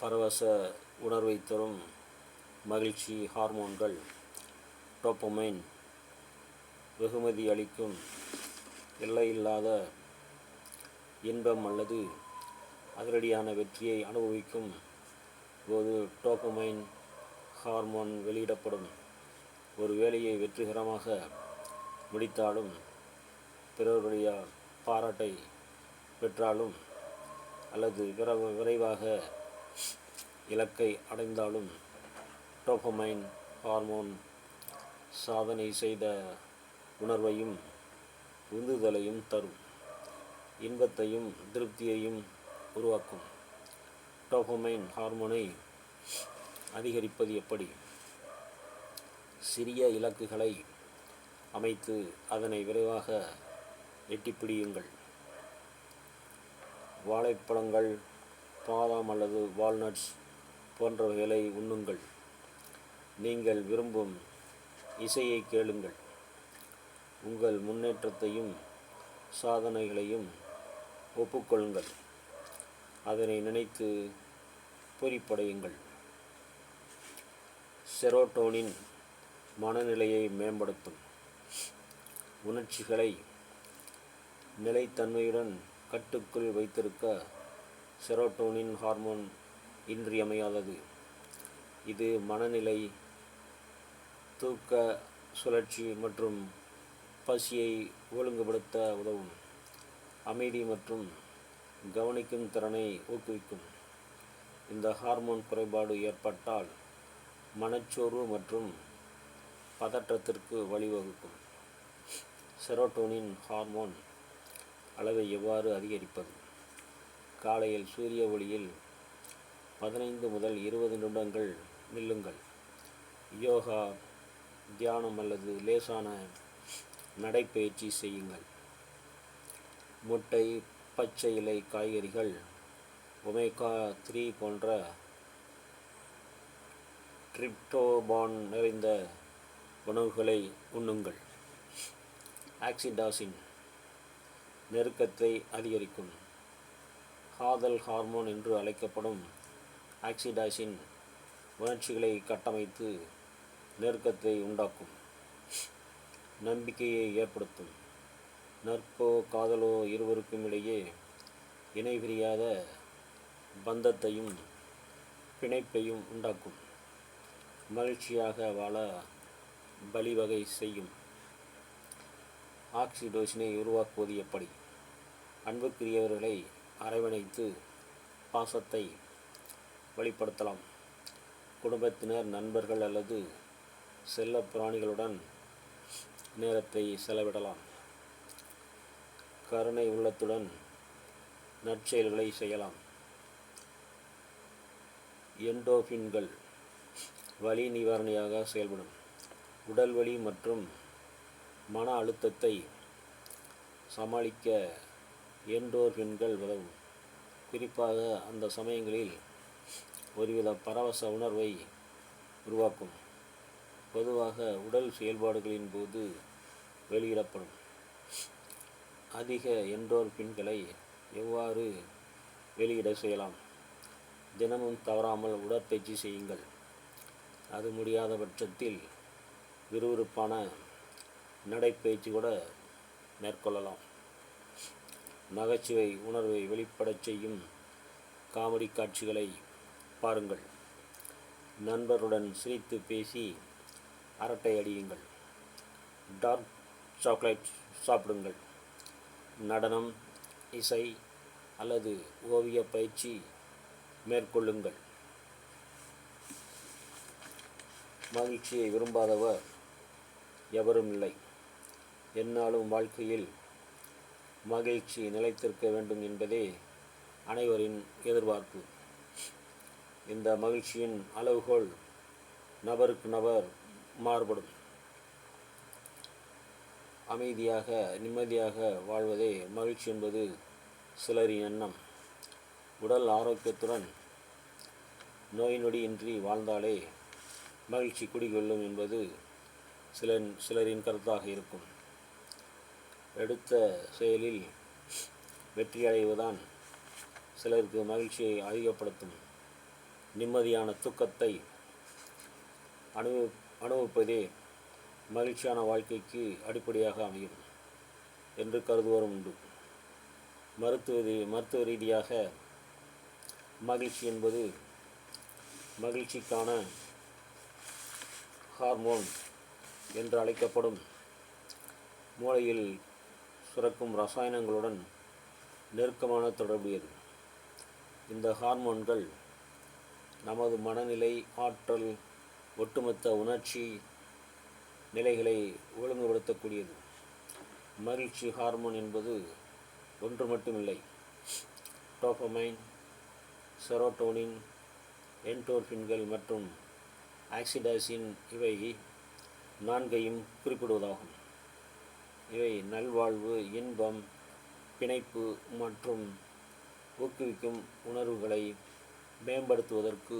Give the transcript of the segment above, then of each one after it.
பரவச உணர்வை தரும் மகிழ்ச்சி ஹார்மோன்கள் டோப்பமைன் வெகுமதி அளிக்கும் எல்லையில்லாத இன்பம் அல்லது அதிரடியான வெற்றியை அனுபவிக்கும் போது டோப்பமைன் ஹார்மோன் வெளியிடப்படும். ஒரு வேலையை வெற்றிகரமாக முடித்தாலும் பிறருடைய பாராட்டை பெற்றாலும் அல்லது விரைவாக இலக்கை அடைந்தாலும் டோபமைன் ஹார்மோன் சாதனை செய்த உணர்வையும் உந்துதலையும் தரும். இன்பத்தையும் திருப்தியையும் உருவாக்கும். டோபமைன் ஹார்மோனை அதிகரிப்பது எப்படி? சிறிய இலக்குகளை அமைத்து அதனை விரைவாக எட்டிப்பிடியுங்கள். வாழைப்பழங்கள் பாதாம் அல்லது வால்நட்ஸ் போன்றவைகளை உண்ணுங்கள். நீங்கள் விரும்பும் இசையை கேளுங்கள். உங்கள் முன்னேற்றத்தையும் சாதனைகளையும் ஒப்புக்கொள்ளுங்கள். அதனை நினைத்து பொறிப்படையுங்கள். செரோட்டோனின் மனநிலையை மேம்படுத்தும். உணர்ச்சிகளை நிலைத்தன்மையுடன் கட்டுக்குள் வைத்திருக்க செரோட்டோனின் ஹார்மோன் இன்றியமையாதது. இது மனநிலை தூக்க சுழற்சி மற்றும் பசியை ஒழுங்குபடுத்த உதவும். அமைதி மற்றும் கவனிக்கும் திறனை ஊக்குவிக்கும். இந்த ஹார்மோன் குறைபாடு ஏற்பட்டால் மனச்சோர்வு மற்றும் பதற்றத்திற்கு வழிவகுக்கும். செரோட்டோனின் ஹார்மோன் அளவை எவ்வாறு அதிகரிப்பது? காலையில் சூரிய ஒளியில் பதினைந்து முதல் இருபது நிமிடங்கள் நில்லுங்கள். யோகா தியானம் அல்லது லேசான நடைப்பயிற்சி செய்யுங்கள். முட்டை பச்சை இலை காய்கறிகள் ஒமேகா த்ரீ போன்ற ட்ரிப்டோபான் நிறைந்த உணவுகளை உண்ணுங்கள். ஆக்சிடாசின் நெருக்கத்தை அதிகரிக்கும். காதல் ஹார்மோன் என்று அழைக்கப்படும் ஆக்சிடாசின் உணர்ச்சிகளை கட்டமைத்து நெருக்கத்தை உண்டாக்கும் நம்பிக்கையை ஏற்படுத்தும். நற்போ காதலோ இருவருக்கும் இடையே இணை பிரியாத பந்தத்தையும் பிணைப்பையும் உண்டாக்கும். மகிழ்ச்சியாக வாழ வழிவகை செய்யும். ஆக்சிடோசினை உருவாக்குவது எப்படி? அன்புக்குரியவர்களை அரவணைத்து பாசத்தை வெளிப்படுத்தலாம். குடும்பத்தினர் நண்பர்கள் அல்லது செல்ல பிராணிகளுடன் நேரத்தை செலவிடலாம். கருணை உள்ளத்துடன் நற்செயல்களை செய்யலாம். எண்டோஃபின்கள் வலி நிவாரணியாக செயல்படும். உடல் வலி மற்றும் மன அழுத்தத்தை சமாளிக்க என்றோர் பெண்கள் உதவும் குறிப்பாக அந்த சமயங்களில் ஒருவித பரவச உணர்வை உருவாக்கும். பொதுவாக உடல் செயல்பாடுகளின் போது வெளியிடப்படும். அதிக என்றோர் பின்களை எவ்வாறு வெளியிட செய்யலாம்? தினமும் தவறாமல் உடற்பயிற்சி செய்யுங்கள். அது முடியாத பட்சத்தில் விறுவிறுப்பான நடைப்பயிற்சி கூட மேற்கொள்ளலாம். நகைச்சுவை உணர்வை வெளிப்படச் செய்யும் காமெடி காட்சிகளை பாருங்கள். நண்பருடன் சிரித்து பேசி அரட்டை அடியுங்கள். டார்க் சாக்லேட் சாப்பிடுங்கள். நடனம் இசை அல்லது ஓவிய பயிற்சி மேற்கொள்ளுங்கள். மகிழ்ச்சியை விரும்பாதவர் எவரும் இல்லை. என்னாலும் வாழ்க்கையில் மகிழ்ச்சி நிலைத்திருக்க வேண்டும் என்பதே அனைவரின் எதிர்பார்ப்பு. இந்த மகிழ்ச்சியின் அளவுகோல் நபருக்கு நபர் மாறுபடும். அமைதியாக நிம்மதியாக வாழ்வதே மகிழ்ச்சி என்பது சிலரின் எண்ணம். உடல் ஆரோக்கியத்துடன் நோய் நொடியின்றி வாழ்ந்தாலே மகிழ்ச்சி குடிகொள்ளும் என்பது சிலன் சிலரின் கருத்தாக இருக்கும். எடுத்த செயலில் வெற்றியடைவதான் சிலருக்கு மகிழ்ச்சியை அதிகப்படுத்தும். நிம்மதியான தூக்கத்தை அனுபவி அனுபவிப்பதே மகிழ்ச்சியான வாழ்க்கைக்கு அடிப்படையாக அமையும் என்று கருதுவோரும் உண்டு. மருத்துவ ரீ- மருத்துவ ரீதியாக மகிழ்ச்சி என்பது மகிழ்ச்சிக்கான ஹார்மோன் என்று அழைக்கப்படும் மூளையில் சுரக்கும் ரசாயனங்களுடன் நெருக்கமான தொடர்புடையது. இந்த ஹார்மோன்கள் நமது மனநிலை ஆற்றல் ஒட்டுமொத்த உணர்ச்சி நிலைகளை ஒழுங்குபடுத்தக்கூடியது. மகிழ்ச்சி ஹார்மோன் என்பது ஒன்று மட்டுமில்லை. டோபமைன் செரோட்டோனின் என்டோர்பின்கள் மற்றும் ஆக்சிடாசின் இவை நான்கையும் குறிப்பிடுவதாகும். இவை நல்வாழ்வு இன்பம் பிணைப்பு மற்றும் ஊக்குவிக்கும் உணர்வுகளை மேம்படுத்துவதற்கு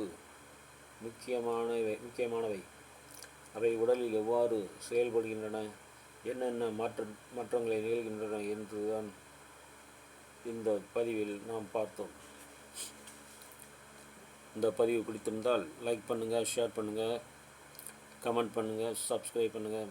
முக்கியமானவை முக்கியமானவை. அவை உடலில் எவ்வாறு செயல்படுகின்றன என்னென்ன மாற்ற மாற்றங்களை நிகழ்கின்றன என்றுதான் இந்த பதிவில் நாம் பார்த்தோம். இந்த பதிவு பிடித்திருந்தால் லைக் பண்ணுங்கள் ஷேர் பண்ணுங்கள் கமெண்ட் பண்ணுங்கள் சப்ஸ்கிரைப் பண்ணுங்கள்